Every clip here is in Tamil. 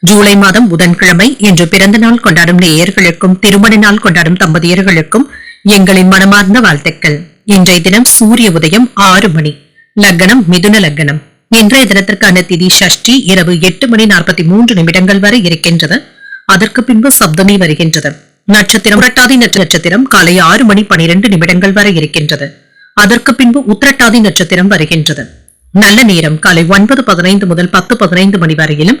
ஜூலை மாதம் புதன்கிழமை இன்று பிறந்த நாள் கொண்டாடும் நேயர்களுக்கும் திருமண நாள் கொண்டாடும் தம்பதியர்களுக்கும் எங்களின் மனமார்ந்த வாழ்த்துக்கள். இன்றைய தினம் சூரிய உதயம் ஆறு மணி. லக்னம் மிதுன லக்னம். இன்றைய தினத்திற்கான திதி சஷ்டி இரவு எட்டு மணி நாற்பத்தி மூன்று நிமிடங்கள் வரை இருக்கின்றது. அதற்கு பின்பு சப்தமி வருகின்றது. நட்சத்திரம் புரட்டாதி நட்சத்திரம் காலை ஆறு மணி பனிரெண்டு நிமிடங்கள் வரை இருக்கின்றது. அதற்கு பின்பு உத்திரட்டாதி நட்சத்திரம் வருகின்றது. நல்ல நேரம் காலை ஒன்பது பதினைந்து முதல் பத்து பதினைந்து மணி வரையிலும்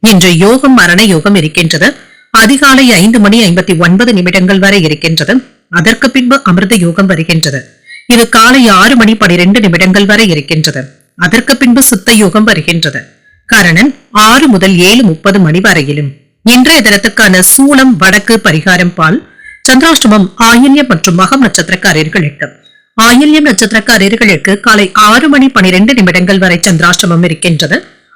இன்று யோகம் மரண யோகம் இருக்கின்றது. அதிகாலை ஐந்து மணி ஐம்பத்தி ஒன்பது நிமிடங்கள் வரை இருக்கின்றது. அதற்கு பின்பு அமிர்த யோகம் வருகின்றது. இது காலை ஆறு மணி பனிரெண்டு நிமிடங்கள் வரை இருக்கின்றது. அதற்கு பின்பு சித்த யோகம் வருகின்றது. கரணன் ஆறு முதல் ஏழு முப்பது மணி வரையிலும். இன்றைய தினத்துக்கான சூளம் வடக்கு பரிகாரம் பால் சந்திராஷ்டமம் ஆயில்யம் மற்றும் மகம் நட்சத்திரக்காரர்களுக்கு. ஆயில்யம் நட்சத்திரக்காரர்களுக்கு காலை ஆறு மணி பனிரெண்டு நிமிடங்கள் வரை சந்திராஷ்டமம் இருக்கின்றது.